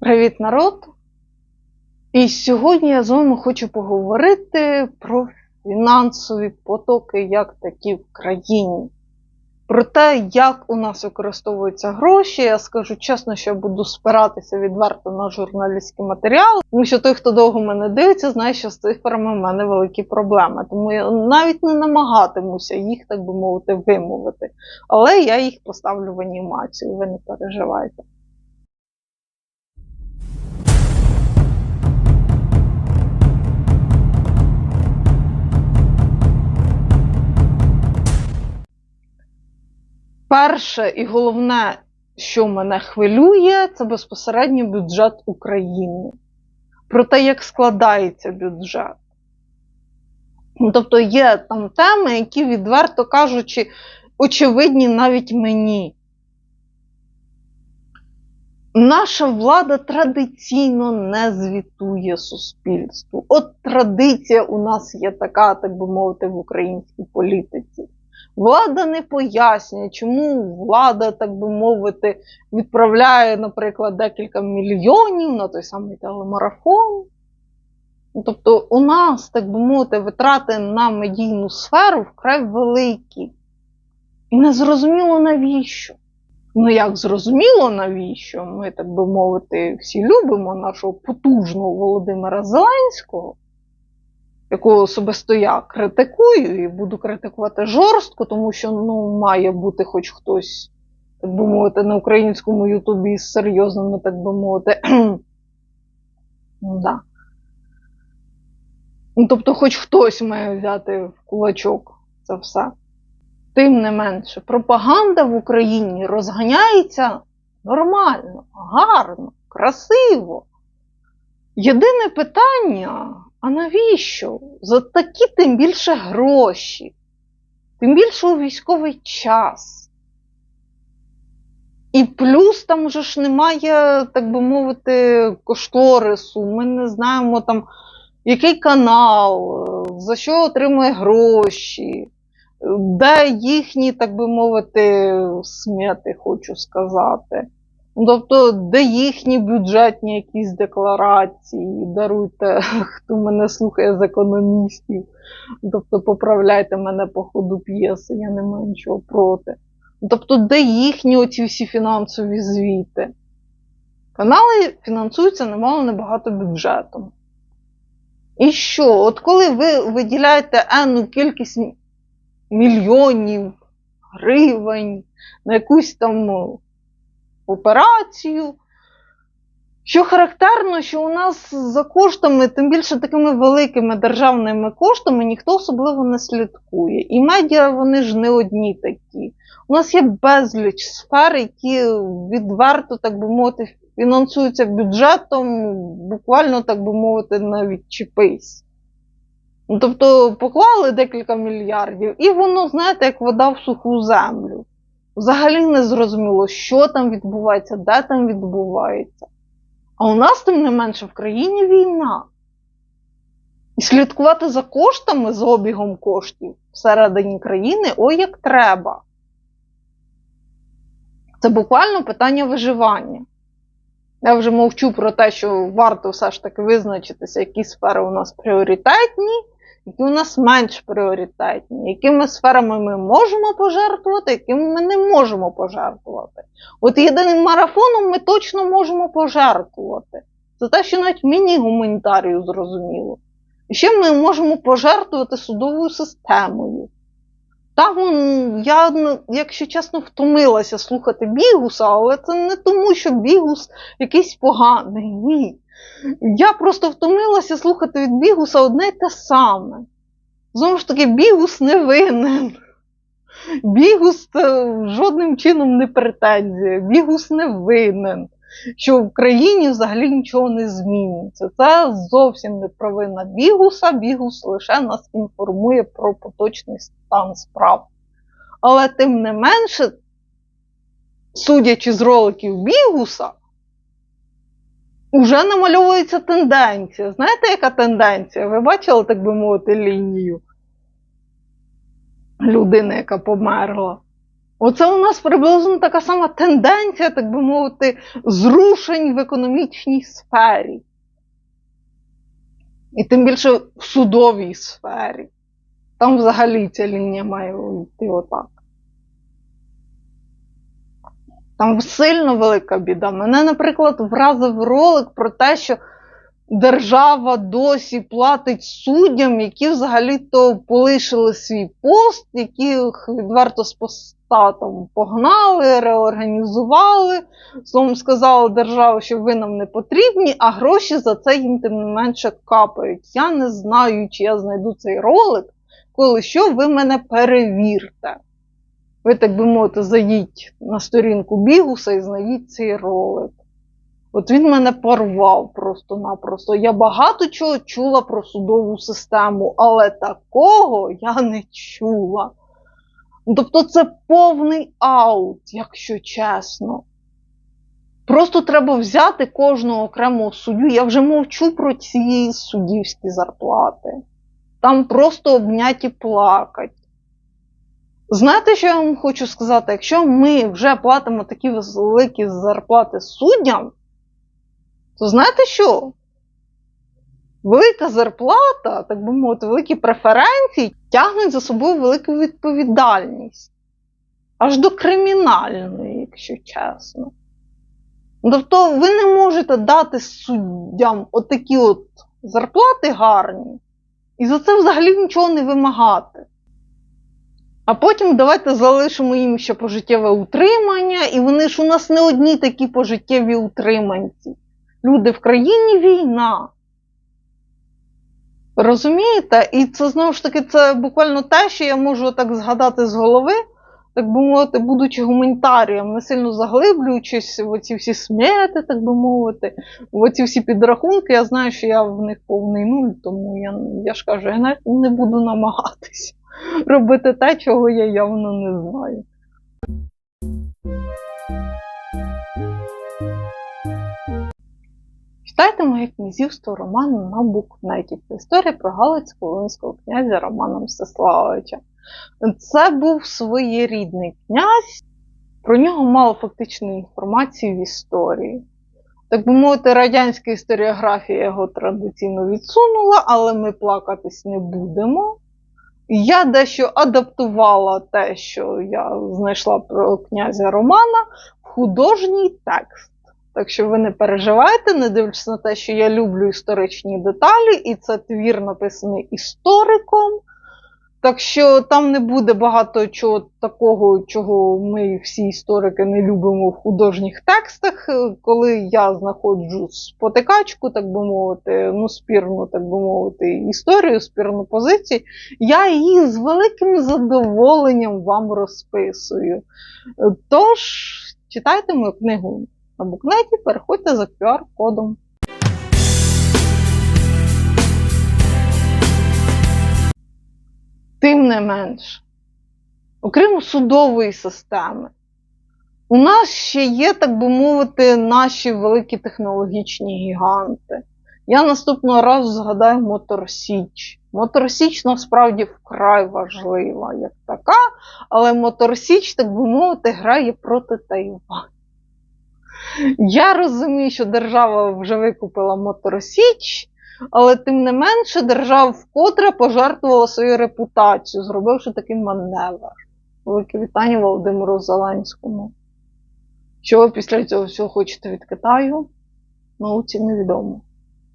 Привіт, народ! І сьогодні я з вами хочу поговорити про фінансові потоки як такі в країні. Про те, як у нас використовуються гроші. Я скажу чесно, що я буду спиратися відверто на журналістський матеріал, тому що той, хто довго мене дивиться, знає, що з цифрами в мене великі проблеми. Тому я навіть не намагатимуся їх, так би мовити, вимовити. Але я їх поставлю в анімацію, ви не переживайте. Перше і головне, що мене хвилює, це безпосередньо бюджет України. Про те, як складається бюджет. Ну, Тобто є там теми, які, відверто кажучи, очевидні навіть мені. Наша влада традиційно не звітує суспільству. От традиція у нас є така, так би мовити, в українській політиці. Влада не пояснює, чому влада, так би мовити, відправляє, наприклад, декілька мільйонів на той самий телемарафон. Ну, Тобто, у нас, так би мовити, витрати на медійну сферу вкрай великі. І не зрозуміло навіщо. Ну, як зрозуміло, навіщо? Ми, так би мовити, всі любимо нашого потужного Володимира Зеленського якого особисто я критикую і буду критикувати жорстко, тому що ну, має бути хоч хтось, так би мовити, на українському Ютубі з серйозними, так би мовити. да. Ну, Тобто, хоч хтось має взяти в кулачок це все. Тим не менше, пропаганда в Україні розганяється нормально, гарно, красиво. Єдине питання, а навіщо? За такі тим більше гроші, тим більше у військовий час. І плюс там вже ж немає, так би мовити, кошторису. Ми не знаємо там, який канал, за що отримує гроші, де їхні, так би мовити, смети, хочу сказати. Тобто, де їхні бюджетні якісь декларації, даруйте, хто мене слухає з економістів. Тобто, поправляйте мене по ходу п'єси, я не маю нічого проти. Тобто, де їхні оці всі фінансові звіти? Канали фінансуються немало небагато бюджетом. І що? От коли ви виділяєте енну кількість мільйонів гривень на якусь там операцію. Що характерно, що у нас за коштами, тим більше такими великими державними коштами, ніхто особливо не слідкує. І медіа вони ж не одні такі. У нас є безліч сфер, які відверто, так би мовити, фінансуються бюджетом, буквально, так би мовити, навіть чіпись. Ну, Тобто поклали декілька мільярдів, і воно, знаєте, як вода в суху землю. Взагалі не зрозуміло, що там відбувається, де там відбувається. А у нас, тим не менше, в країні війна. І слідкувати за коштами, за обігом коштів всередині країни, ой як треба. Це буквально питання виживання. Я вже мовчу про те, що варто все ж таки визначитися, які сфери у нас пріоритетні, які у нас менш пріоритетні, якими сферами ми можемо пожертвувати, якими ми не можемо пожертвувати. От єдиним марафоном ми точно можемо пожертвувати. Це те, що навіть мені гуманітарію зрозуміло. І ще ми можемо пожертвувати судовою системою. Там я, ну, якщо чесно, втомилася слухати Бігуса, але це не тому, що Бігус якийсь поганий. Ні. Я просто втомилася слухати від Бігуса одне й те саме. Знову ж таки, Бігус не винен. Бігус жодним чином не претензія. Бігус не винен. Що в країні взагалі нічого не зміниться. Це зовсім не провина Бігуса. Бігус лише нас інформує про поточний стан справ. Але тим не менше, судячи з роликів Бігуса, Уже намальовується тенденція. Знаєте, яка тенденція? Ви бачили, так би мовити, лінію людини, яка померла? Оце у нас приблизно така сама тенденція, так би мовити, зрушень в економічній сфері. І тим більше в судовій сфері. Там взагалі ця лінія має йти отак. Там сильно велика біда. Мене, наприклад, вразив ролик про те, що держава досі платить суддям, які взагалі-то полишили свій пост, яких відверто з поста там погнали, реорганізували. Словом сказали державі, що ви нам не потрібні, а гроші за це їм тим не менше капають. Я не знаю, чи я знайду цей ролик, коли що ви мене перевірте. Ви, так би мовити, зайдіть на сторінку Бігуса і знайдіть цей ролик. От він мене порвав просто-напросто. Я багато чого чула про судову систему, але такого я не чула. Ну, Тобто це повний аут, якщо чесно. Просто треба взяти кожного окремого суддю. Я вже мовчу про ці суддівські зарплати. Там просто обняті плакать. Знаєте, що я вам хочу сказати? Якщо ми вже платимо такі великі зарплати суддям, то знаєте що? Велика зарплата, так би мовити, великі преференції тягнуть за собою велику відповідальність. Аж до кримінальної, якщо чесно. Тобто ви не можете дати суддям отакі от зарплати гарні, і за це взагалі нічого не вимагати. А потім давайте залишимо їм ще пожиттєве утримання, і вони ж у нас не одні такі пожиттєві утриманці. Люди в країні війна. Розумієте? І це знову ж таки це буквально те, що я можу так згадати з голови, так би мовити, будучи гуманітарієм, не сильно заглиблюючись в оці всі смети, так би мовити, в оці всі підрахунки, я знаю, що я в них повний нуль, тому я, я ж кажу, я не буду намагатися робити те, чого я явно не знаю. Читайте моє князівство роман на букнеті. Це історія про Галицько-Волинського князя Романа Мстиславовича. Це був своєрідний князь, про нього мало фактичної інформації в історії. Так би мовити, радянська історіографія його традиційно відсунула, але ми плакатись не будемо. Я дещо адаптувала те, що я знайшла про князя Романа в художній текст. Так що ви не переживайте, не дивлячись на те, що я люблю історичні деталі, і це твір написаний істориком. Так що там не буде багато чого такого, чого ми всі історики не любимо в художніх текстах. Коли я знаходжу спотикачку, так би мовити, ну, спірну, так би мовити, історію, спірну позицію, я її з великим задоволенням вам розписую. Тож, читайте мою книгу на букнеті, переходьте за QR-кодом. Тим не менш, окрім судової системи, у нас ще є, так би мовити, наші великі технологічні гіганти. Я наступного разу згадаю Мотор Січ. Мотор Січ насправді вкрай важлива як така, але Мотор Січ, так би мовити, грає проти Тайваню. Я розумію, що держава вже викупила Мотор Січ, але тим не менше держава вкотре пожертвувала свою репутацію, зробивши такий маневр. Велике вітання Володимиру Зеленському. Що ви після цього всього хочете від Китаю? Науці невідомо.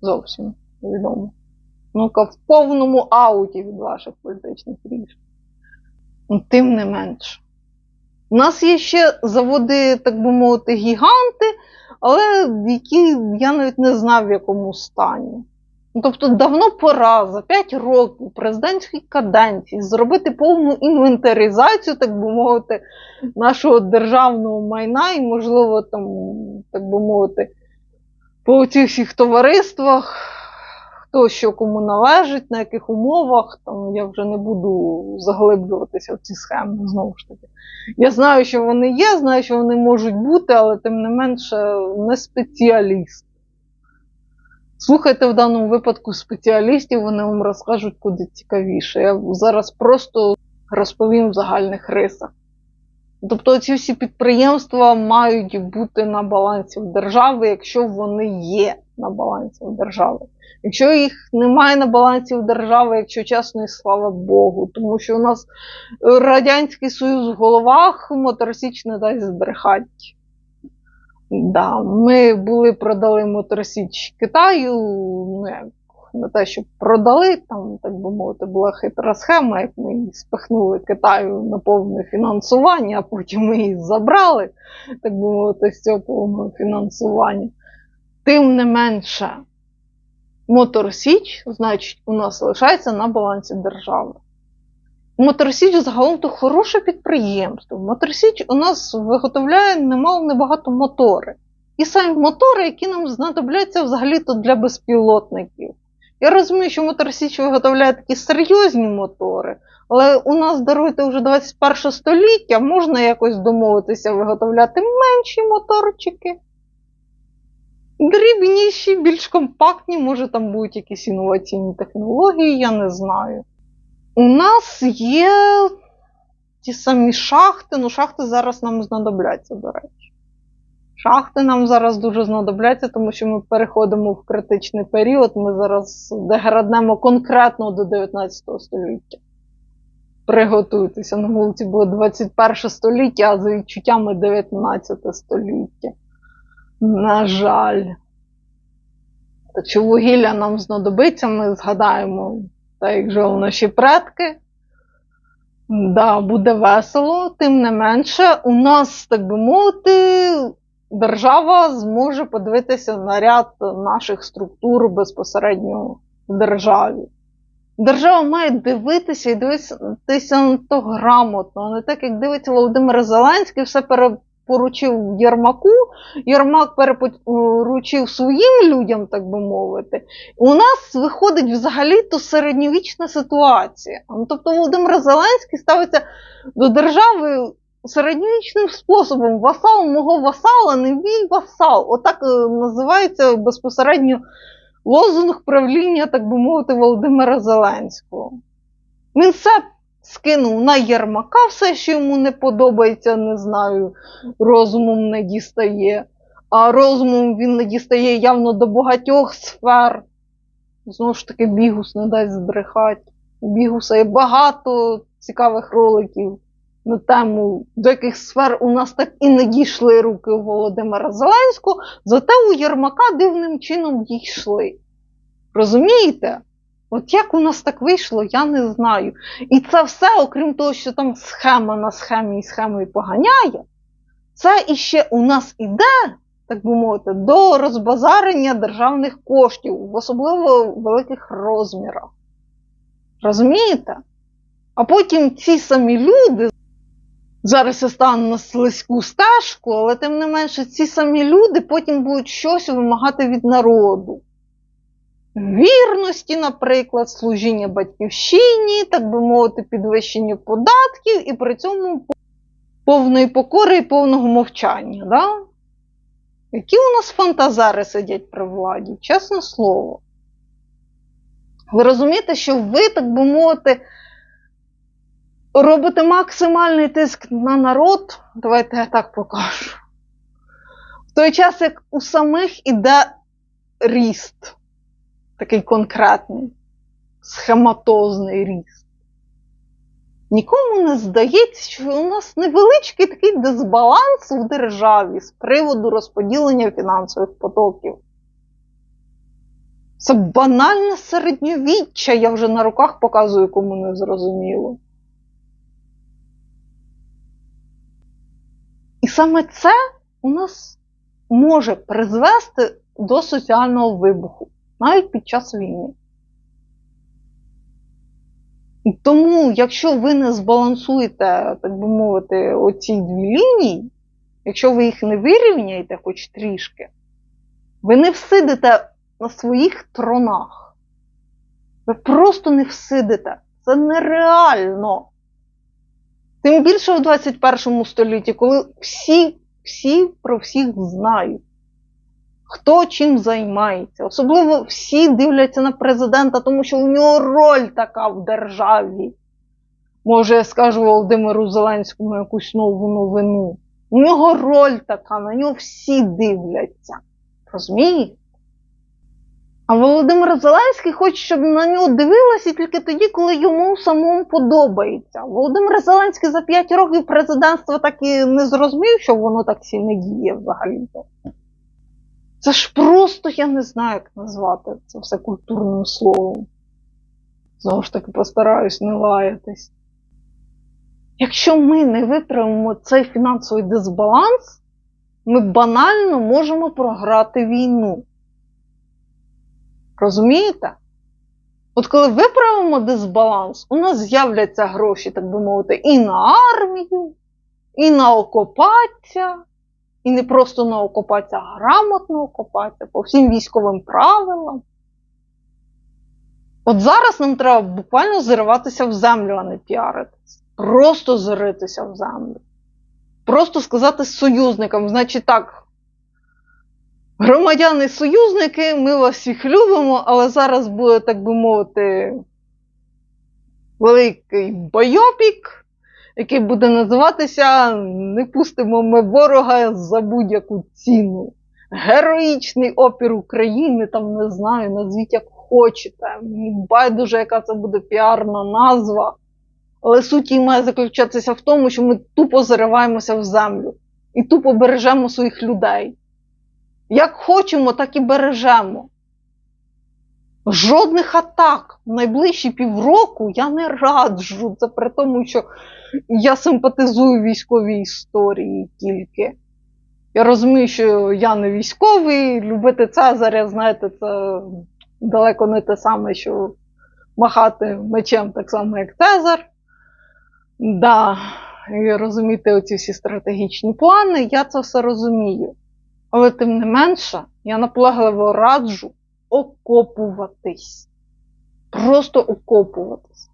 Зовсім невідомо. Ну-ка, в повному ауті від ваших політичних рішень. Тим не менше. У нас є ще заводи, так би мовити, гіганти, але які я навіть не знав, в якому стані. Ну, Тобто давно пора за 5 років президентської каденції зробити повну інвентаризацію, так би мовити, нашого державного майна і, можливо, там, так би мовити, по цих всіх товариствах, хто що кому належить, на яких умовах, там я вже не буду заглиблюватися в ці схеми знову ж таки. Я знаю, що вони є, знаю, що вони можуть бути, але тим не менше не спеціаліст. Слухайте в даному випадку спеціалістів, вони вам розкажуть куди цікавіше. Я зараз просто розповім в загальних рисах. Тобто ці всі підприємства мають бути на балансі в держави, якщо вони є на балансі в держави. Якщо їх немає на балансі в держави, якщо чесно, і слава Богу, тому що у нас Радянський Союз в головах, Моторсіч не дасть збрехати. Да, ми були продали Моторсіч Китаю, ну як не те, що продали, там, так би мовити, була хитра схема, як ми її спихнули Китаю на повне фінансування, а потім ми її забрали, так би мовити, з цього повного фінансування. Тим не менше, Мотор Січ, значить, у нас лишається на балансі держави. Мотор Січ загалом то хороше підприємство. Мотор Січ у нас виготовляє немало небагато мотори. І самі мотори, які нам знадобляться взагалі-то для безпілотників. Я розумію, що Мотор Січ виготовляє такі серйозні мотори, але у нас, даруйте, вже 21 століття, можна якось домовитися виготовляти менші моторчики дрібніші, більш компактні, може там будуть якісь інноваційні технології, я не знаю. У нас є ті самі шахти, ну шахти зараз нам знадобляться, до речі. Шахти нам зараз дуже знадобляться, тому що ми переходимо в критичний період, ми зараз деграднемо конкретно до 19 століття. Приготуйтеся, на вулиці було 21 століття, а за відчуттями 19 століття. На жаль. Що вугілля нам знадобиться, ми згадаємо, так як жили наші предки. Да, буде весело, тим не менше, у нас, так би мовити, держава зможе подивитися на ряд наших структур безпосередньо в державі. Держава має дивитися і дивитися на то грамотно, не так, як дивиться Володимир Зеленський, все пере, поручив Єрмаку, Єрмак перепоручив своїм людям, так би мовити. У нас виходить взагалі-то середньовічна ситуація. Ну, тобто Володимир Зеленський ставиться до держави середньовічним способом. Васал мого васала, не мій васал. Отак е, називається безпосередньо лозунг правління, так би мовити, Володимира Зеленського. Він все скинув на Єрмака все, що йому не подобається, не знаю, розумом не дістає. А розумом він не дістає явно до багатьох сфер. Знову ж таки, Бігус не дасть збрехати. У Бігуса є багато цікавих роликів на тему, до яких сфер у нас так і не дійшли руки у Володимира Зеленського, зате у Єрмака дивним чином дійшли. Розумієте? От як у нас так вийшло, я не знаю. І це все, окрім того, що там схема на схемі і схемою поганяє, це іще у нас іде, так би мовити, до розбазарення державних коштів, в особливо великих розмірах. Розумієте? А потім ці самі люди, зараз я стану на слизьку стежку, але тим не менше, ці самі люди потім будуть щось вимагати від народу вірності, наприклад, служіння батьківщині, так би мовити, підвищення податків і при цьому повної покори і повного мовчання. Да? Які у нас фантазари сидять при владі, чесне слово. Ви розумієте, що ви, так би мовити, робите максимальний тиск на народ, давайте я так покажу. В той час, як у самих іде ріст такий конкретний, схематозний ріст. Нікому не здається, що у нас невеличкий такий дисбаланс в державі з приводу розподілення фінансових потоків. Це банальне середньовіччя, я вже на руках показую, кому не зрозуміло. І саме це у нас може призвести до соціального вибуху навіть під час війни. Тому, якщо ви не збалансуєте, так би мовити, оці дві лінії, якщо ви їх не вирівняєте хоч трішки, ви не всидите на своїх тронах. Ви просто не всидите. Це нереально. Тим більше в 21 столітті, коли всі, всі про всіх знають хто чим займається. Особливо всі дивляться на президента, тому що у нього роль така в державі. Може, я скажу Володимиру Зеленському якусь нову новину. У нього роль така, на нього всі дивляться. Розумієте? А Володимир Зеленський хоче, щоб на нього дивилися тільки тоді, коли йому самому подобається. Володимир Зеленський за 5 років президентства так і не зрозумів, що воно так сильно діє взагалі-то. Це ж просто я не знаю, як назвати це все культурним словом. Знову ж таки, постараюсь не лаятись. Якщо ми не виправимо цей фінансовий дисбаланс, ми банально можемо програти війну. Розумієте? От коли виправимо дисбаланс, у нас з'являться гроші, так би мовити, і на армію, і на окупація, і не просто на окупація, а грамотна окупація по всім військовим правилам. От зараз нам треба буквально зариватися в землю, а не піаритися. Просто заритися в землю. Просто сказати союзникам, значить так. Громадяни-союзники, ми вас всіх любимо, але зараз буде, так би мовити, великий бойопік, який буде називатися Не пустимо ми ворога за будь-яку ціну. Героїчний опір України, там не знаю, назвіть як хочете. Байдуже, яка це буде піарна назва. Але суть її має заключатися в тому, що ми тупо зариваємося в землю і тупо бережемо своїх людей. Як хочемо, так і бережемо. Жодних атак в найближчі півроку я не раджу. Це при тому, що я симпатизую військовій історії тільки. Я розумію, що я не військовий, любити Цезаря, знаєте, це далеко не те саме, що махати мечем так само, як Цезар. Да, і розуміти оці всі стратегічні плани, я це все розумію. Але тим не менше, я наполегливо раджу окопуватись. Просто окопуватись.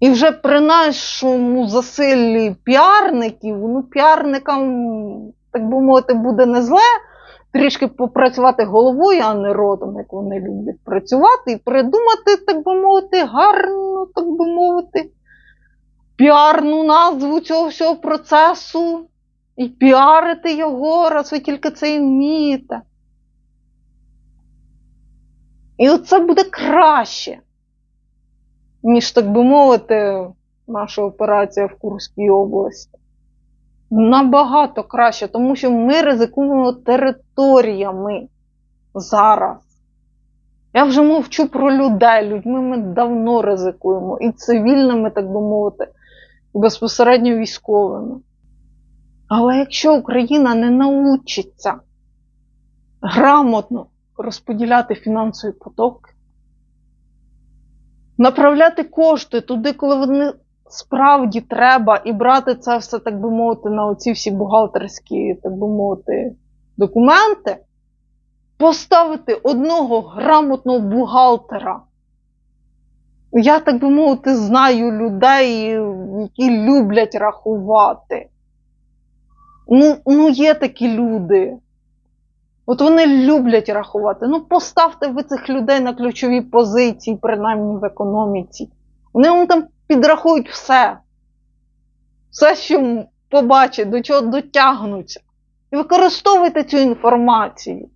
І вже при нашому засиллі піарників, ну, піарникам, так би мовити, буде не зле трішки попрацювати головою, а не ротом, як вони люблять працювати, і придумати, так би мовити, гарну, так би мовити, піарну назву цього всього процесу і піарити його, раз ви тільки це і вмієте. І оце буде краще, ніж, так би мовити, наша операція в Курській області. Набагато краще, тому що ми ризикуємо територіями зараз. Я вже мовчу про людей. Людьми ми давно ризикуємо. І цивільними, так би мовити, і безпосередньо військовими. Але якщо Україна не научиться грамотно розподіляти фінансові потоки, направляти кошти туди, коли вони справді треба, і брати це все, так би мовити, на оці всі бухгалтерські, так би мовити, документи, поставити одного грамотного бухгалтера. Я, так би мовити, знаю людей, які люблять рахувати. Ну, ну, є такі люди. От вони люблять рахувати. Ну, поставте ви цих людей на ключові позиції, принаймні в економіці. Вони вам там підрахують все. Все, що побачать, до чого дотягнуться. І використовуйте цю інформацію.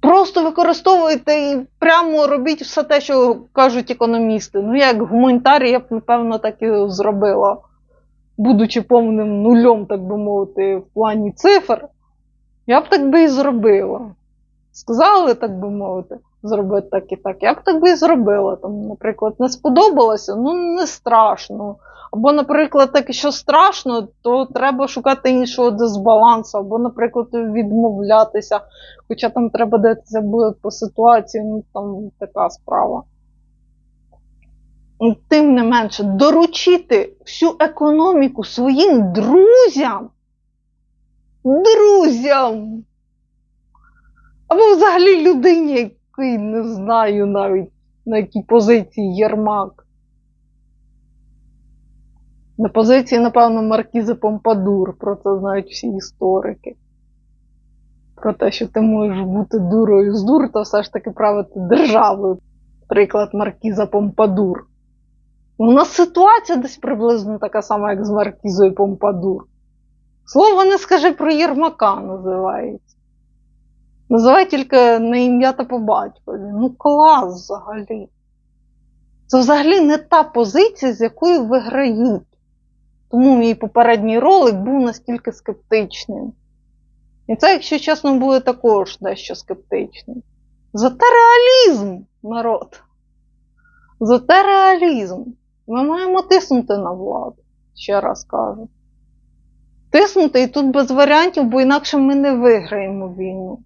Просто використовуйте і прямо робіть все те, що кажуть економісти. Ну, як гуманітарій, я б, напевно, так і зробила будучи повним нульом, так би мовити, в плані цифр, я б так би і зробила. Сказали, так би мовити, зробити так і так. Я б так би і зробила. Там, Наприклад, не сподобалося, ну не страшно. Або, наприклад, так, що страшно, то треба шукати іншого дисбалансу, або, наприклад, відмовлятися. Хоча там треба дивитися буде по ситуації, ну там така справа тим не менше, доручити всю економіку своїм друзям. Друзям. Або взагалі людині, який не знаю навіть на якій позиції Єрмак. На позиції, напевно, Маркізи Помпадур, про це знають всі історики. Про те, що ти можеш бути дурою з дур, то все ж таки правити державою. Приклад Маркіза Помпадур. У нас ситуація десь приблизно така сама, як з Маркізою Помпадур. Слово не скажи про Єрмака називається. Називай тільки на ім'я та по батькові. Ну, клас взагалі. Це взагалі не та позиція, з якою виграють. Тому мій попередній ролик був настільки скептичним. І це, якщо чесно, буде також дещо скептичним. Зате реалізм, народ. Зате реалізм. Ми маємо тиснути на владу, ще раз кажу. Тиснути і тут без варіантів, бо інакше ми не виграємо війну.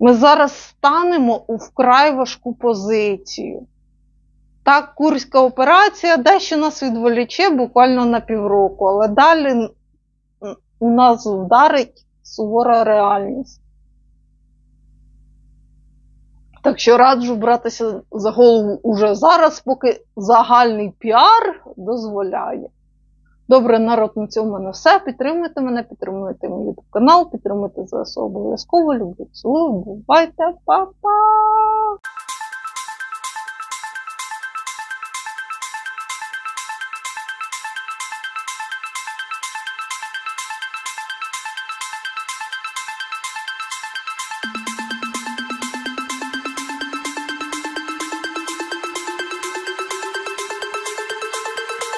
Ми зараз станемо у вкрай важку позицію. Так, Курська операція дещо нас відволіче буквально на півроку, але далі у нас вдарить сувора реальність. Так що раджу братися за голову уже зараз, поки загальний піар дозволяє. Добре, народ, на цьому на все. Підтримуйте мене, підтримуйте мій YouTube канал, підтримуйте ЗСУ обов'язково. Люблю, цілую, бувайте, па-па!